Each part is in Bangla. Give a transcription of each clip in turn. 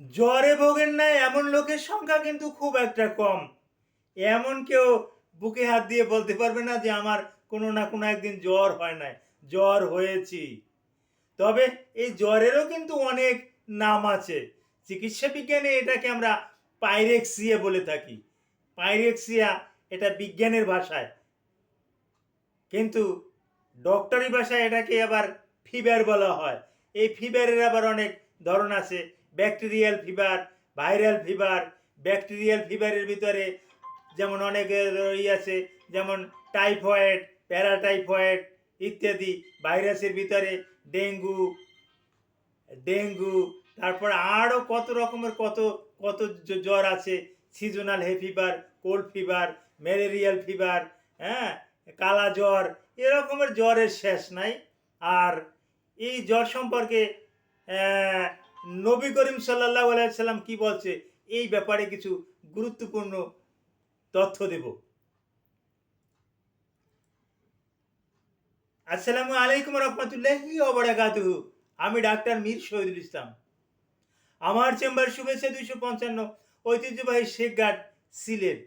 জ্বরে ভোগেন না, এমন লোকের সংখ্যা কিন্তু খুব একটা কম। এমন কেউ বুকে হাত দিয়ে বলতে পারবে না যে আমার কোনো না কোনো একদিন জ্বর হয় নাই। জ্বর হয়েছি। তবে এই জ্বরেরও কিন্তু অনেক নাম আছে। চিকিৎসা বিজ্ঞানে এটাকে আমরা পাইরেক্সিয়া বলে থাকি। পাইরেক্সিয়া এটা বিজ্ঞানের ভাষায়। কিন্তু ডক্টরি ভাষায় এটাকে আবার ফিভার বলা হয়। এই ফিভারের আবার অনেক ধরন আছে। Bacterial fever viral fever bacterial ফিভারের ভিতরে যেমন অনেক ই আছে, যেমন টাইফয়েড প্যারাটাইফয়েড ইত্যাদি ভাইরাসের ভিতরে ডেঙ্গু ডেঙ্গু, তারপর আরও কত রকমের কত কত জ্বর আছে seasonal hay fever cold fever malarial fever হ্যাঁ কালা জ্বর, এরকমের জ্বরের শেষ নাই। আর এই জ্বর সম্পর্কে নবী করিম সাল্লাহ সাল্লাম কি বলছে? এই ব্যাপারে কিছু গুরুত্বপূর্ণ তথ্য দেব। আসসালামু আলাইকুম রহমতুল্লাহি ওবরাকাতুহু আমি ডাক্তার মীর শহীদুল ইসলাম। আমার চেম্বার শুভেচ্ছা দুইশো পঞ্চান্ন ঐতিহ্যবাহী শেখ গার্ড সিলেট।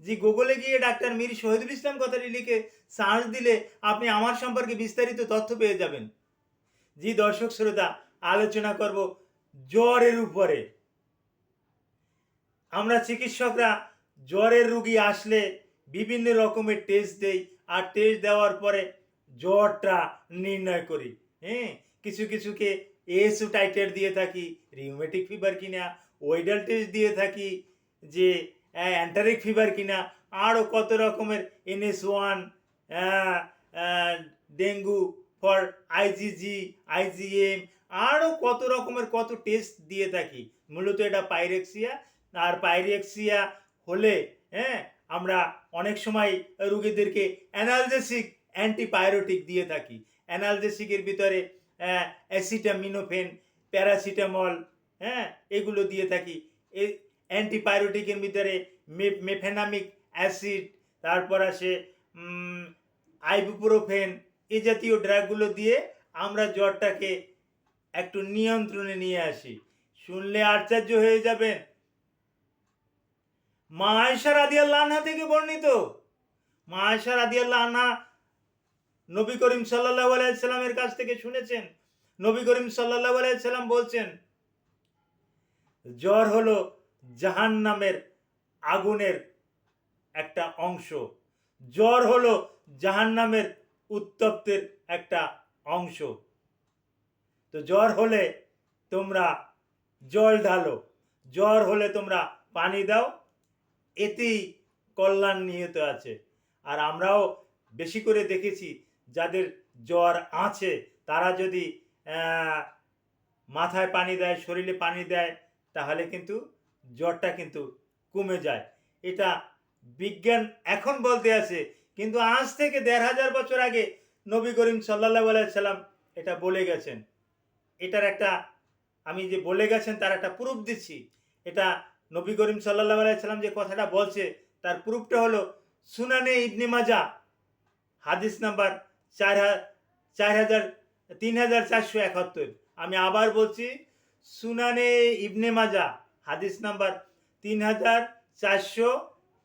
যে গুগলে গিয়ে ডাক্তার মীর শহীদুল ইসলাম কথাটি লিখে সার্চ দিলে আপনি আমার সম্পর্কে বিস্তারিত তথ্য পেয়ে যাবেন। জি, দর্শক, শ্রোতা আলোচনা করব জ্বরের উপরে। আমরা চিকিৎসকরা জ্বরের রুগী আসলে বিভিন্ন রকমের টেস্ট দেই, আর টেস্ট দেওয়ার পরে জ্বরটা নির্ণয় করি। হ্যাঁ কিছু কিছুকে এসু টাইটের দিয়ে থাকি রিউমেটিক ফিভার কিনা ওয়েডাল টেস্ট দিয়ে থাকি, যে অ্যান্টারিক ফিভার কিনা, আরও কত রকমের N S one dengue for I G G I G M আরও কত রকমের কত টেস্ট দিয়ে থাকি? মূলত এটা পাইরেক্সিয়া আর পাইরেক্সিয়া হলে হ্যাঁ আমরা অনেক সময় রুগীদেরকে অ্যানালজেসিক অ্যান্টিবায়োটিক দিয়ে থাকি। অ্যানালজেসিকের ভিতরে অ্যাসিটামিনোফেন প্যারাসিটামল হ্যাঁ এগুলো দিয়ে থাকি। এই অ্যান্টিবায়োটিকের ভিতরে মেফেনামিক অ্যাসিড তারপর আসে আইবুপ্রোফেন এই জাতীয় ড্রাগগুলো দিয়ে আমরা জ্বরটাকে একটু নিয়ন্ত্রণে নিয়ে আসি। শুনলে আশ্চর্য হয়ে যাবেন। মা আয়সা রাদিয়াল্লাহ আনহা থেকে বর্ণিত। মা আয়সা রাদিয়াল্লাহ আনহা নবী করিম সাল্লাহ আলাইসাল্লামের কাছ থেকে শুনেছেন। নবী করিম সাল্লাহ আলাইসাল্লাম বলছেন, জ্বর হলো জাহান্নামের আগুনের একটা অংশ। জ্বর হলো জাহান্নামের উত্তপ্তের একটা অংশ। তো জ্বর হলে তোমরা জল ঢালো। জ্বর হলে তোমরা পানি দাও। এতেই কল্যাণ নিহিত আছে। আর আমরাও বেশি করে দেখেছি, যাদের জ্বর আছে, তারা যদি মাথায় পানি দেয়, শরীরে পানি দেয়, তাহলে কিন্তু জ্বরটা কিন্তু কমে যায়। এটা বিজ্ঞান এখন বলতে আছে, কিন্তু আজ থেকে দেড় হাজার বছর আগে নবী করিম সাল্লাহ সাল্লাম এটা বলে গেছেন। এটার একটা, আমি যে বলে গেছেন তার একটা প্রুফ দিচ্ছি। এটা নবী করিম সাল্লাহ সাল্লাম যে কথাটা বলছে, তার প্রুফটা হলো সুনানে ইবনে মাজা হাদিস নাম্বার চার চার হাজার, তিন হাজার চারশো একাত্তর। আমি আবার বলছি, সুনানে ইবনে মাজা হাদিস নাম্বার তিন হাজার চারশো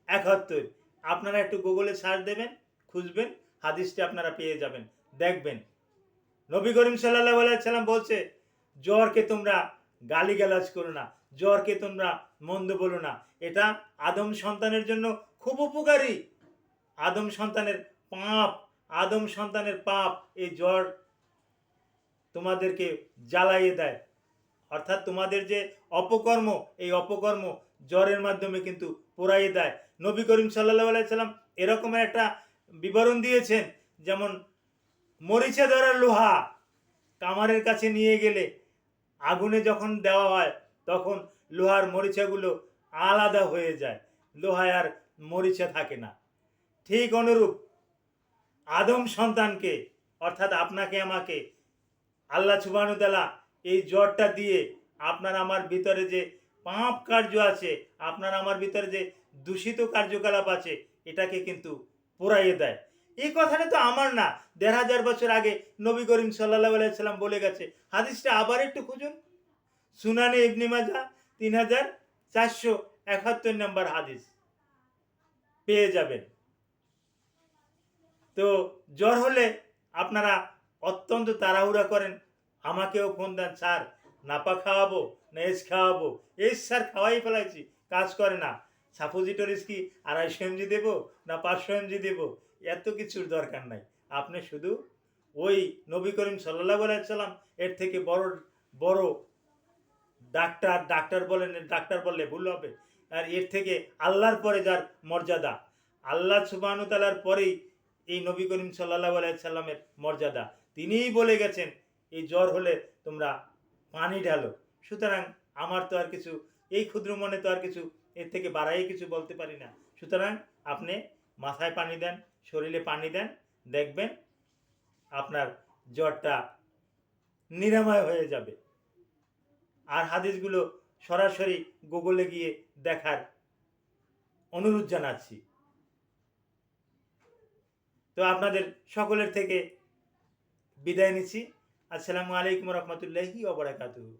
একাত্তর। আপনারা একটু গুগলে সার্চ দেবেন, খুঁজবেন, হাদিসটা আপনারা পেয়ে যাবেন, দেখবেন। নবী করিম সাল্লাহ সাল্লাম বলছে, জ্বরকে তোমরা গালিগালাজ করো না, জ্বরকে তোমরা মন্দ বলো না। এটা আদম সন্তানের জন্য খুব উপকারী। আদম সন্তানের পাপ, আদম সন্তানের পাপ, এই জ্বর তোমাদেরকে জ্বালাইয়ে দেয়। অর্থাৎ তোমাদের যে অপকর্ম, এই অপকর্ম জ্বরের মাধ্যমে কিন্তু পোড়াইয়ে দেয়। নবী করিম সাল্লাহ সাল্লাম এরকমের একটা বিবরণ দিয়েছেন, যেমন মরিচা ধরার লোহা কামারের কাছে নিয়ে গেলে আগুনে যখন দেওয়া হয়, তখন লোহার মরিচাগুলো আলাদা হয়ে যায়। লোহায় আর মরিচা থাকে না। ঠিক অনুরূপ আদম সন্তানকে, অর্থাৎ আপনাকে, আমাকে, আল্লাহ সুবানুদালা এই জ্বরটা দিয়ে আপনার আমার ভিতরে যে পাপ কার্য আছে, আপনার আমার ভিতরে যে দূষিত কার্যকলাপ আছে, এটাকে কিন্তু পোড়াইয়ে দেয়। এই কথাটা তো আমার না। দেড় হাজার বছর আগে নবী করিম সাল্লাহ সাল্লাম বলে গেছে। হাদিসটা আবার একটু খুঁজুন। সুনানে ইবনি মাজা তিন হাজার চারশো একাত্তর নম্বর হাদিস। পেয়ে যাবেন। তো জ্বর হলে আপনারা অত্যন্ত তাড়াহুড়া করেন। আমাকেও ফোন দেন, স্যার, নাপা খাওয়াবো না এস খাওয়াবো? এস, স্যার, খাওয়াই ফেলাইছি, কাজ করে না। সাপোজিটরিস কি আড়াইশো এমজি দেবো না পাঁচশো এমজি দেবো? এত কিছুর দরকার নাই। আপনি শুধু ওই নবী করিম সাল্লাহ সাল্লাম এর থেকে বড় বড় ডাক্তার ডাক্তার বলেন, ডাক্তার বললে ভুল হবে। আর এর থেকে আল্লাহর পরে যার মর্যাদা, আল্লাহ সুবাহন তালার পরেই এই নবী করিম সাল্লাহ সাল্লামের মর্যাদা। তিনিই বলে গেছেন, এই জ্বর হলে তোমরা পানি ঢালো। সুতরাং আমার তো আর কিছু, এই ক্ষুদ্র মনে তো আর কিছু, এর থেকে বাড়াই কিছু বলতে পারি না। সুতরাং আপনি মাথায় পানি দেন শরীরে পানি দেন, দেখবেন আপনার জ্বরটা নিরাময় হয়ে যাবে। আর হাদিসগুলো সরাসরি গুগলে গিয়ে দেখার অনুরোধ জানাচ্ছি। তো আপনাদের সকলের থেকে বিদায় নিচ্ছি। আসসালামু আলাইকুম রহমতুল্লাহি ওবরাকাতুহু